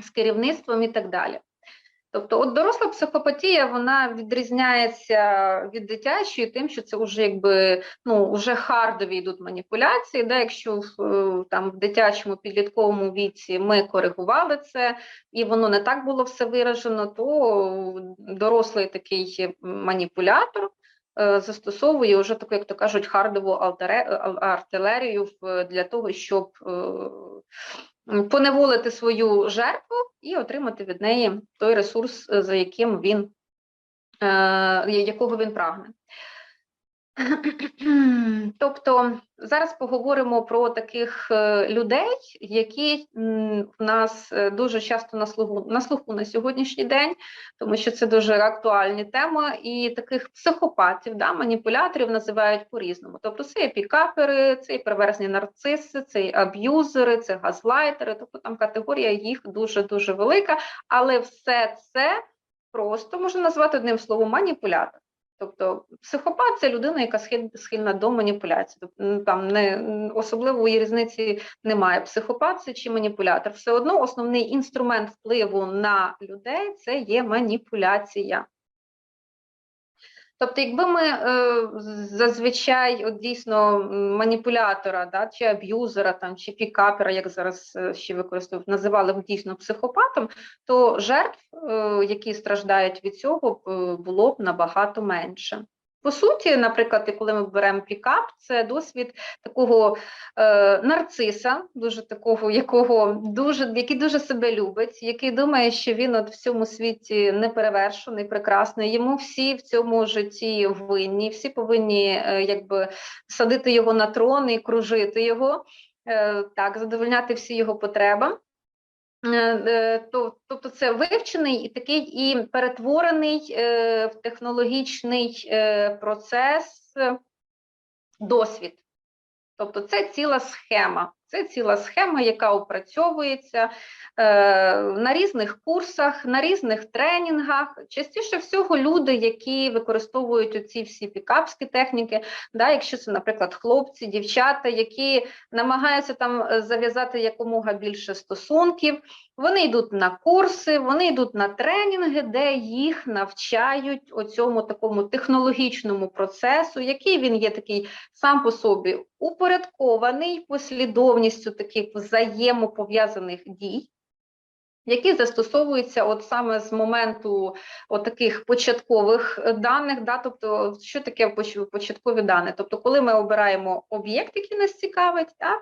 з керівництвом і так далі. Тобто, от доросла психопатія вона відрізняється від дитячої, тим, що це вже якби ну вже хардові йдуть маніпуляції. Да? Якщо в е, там в дитячому підлітковому віці ми коригували це, і воно не так було все виражено, то дорослий такий маніпулятор е, застосовує вже таку, як то кажуть, хардову алтере- артилерію для того, щоб е, поневолити свою жертву і отримати від неї той ресурс, е, за яким він, е, якого він прагне. Тобто зараз поговоримо про таких е, людей, які в нас е, дуже часто на слуху, на слуху на сьогоднішній день, тому що це дуже актуальні тема, і таких психопатів, да, маніпуляторів називають по-різному. Тобто це і пікапери, це і перверзні нарциси, це і аб'юзери, це газлайтери, тобто там категорія їх дуже-дуже велика, але все це просто можна назвати одним словом маніпулятор. Тобто психопат це людина, яка схиль- схильна до маніпуляції. Тобто там не особливої різниці немає. Психопат це чи маніпулятор. Все одно основний інструмент впливу на людей це є маніпуляція. Тобто, якби ми е, зазвичай от дійсно маніпулятора, да, чи аб'юзера, там, чи пікапера, як зараз е, ще використовують, називали б дійсно психопатом, то жертв, е, які страждають від цього, було б набагато менше. По суті, наприклад, коли ми беремо пікап, це досвід такого е, нарциса, дуже такого, якого дуже, який дуже себе любить, який думає, що він от в цьому світі неперевершений, прекрасний. Йому всі в цьому житті винні, всі повинні е, якби садити його на трон і кружити його, е, так, задовольняти всі його потреби. Е, е, то- Тобто це вивчений і такий і перетворений е, в технологічний процес досвід. Тобто це ціла схема. Це ціла схема, яка опрацьовується е, на різних курсах, на різних тренінгах. Частіше всього, люди, які використовують оці всі пікапські техніки, да, якщо це, наприклад, хлопці, дівчата, які намагаються там е, зав'язати якомога більше стосунків, вони йдуть на курси, вони йдуть на тренінги, де їх навчають оцьому такому технологічному процесу, який він є такий сам по собі упорядкований послідовністю таких взаємопов'язаних дій. Які застосовуються от саме з моменту от таких початкових е, даних, да, тобто що таке початкові дані? Тобто, коли ми обираємо об'єкт, який нас цікавить, так,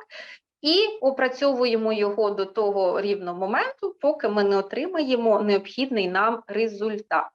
і опрацьовуємо його до того рівного моменту, поки ми не отримаємо необхідний нам результат.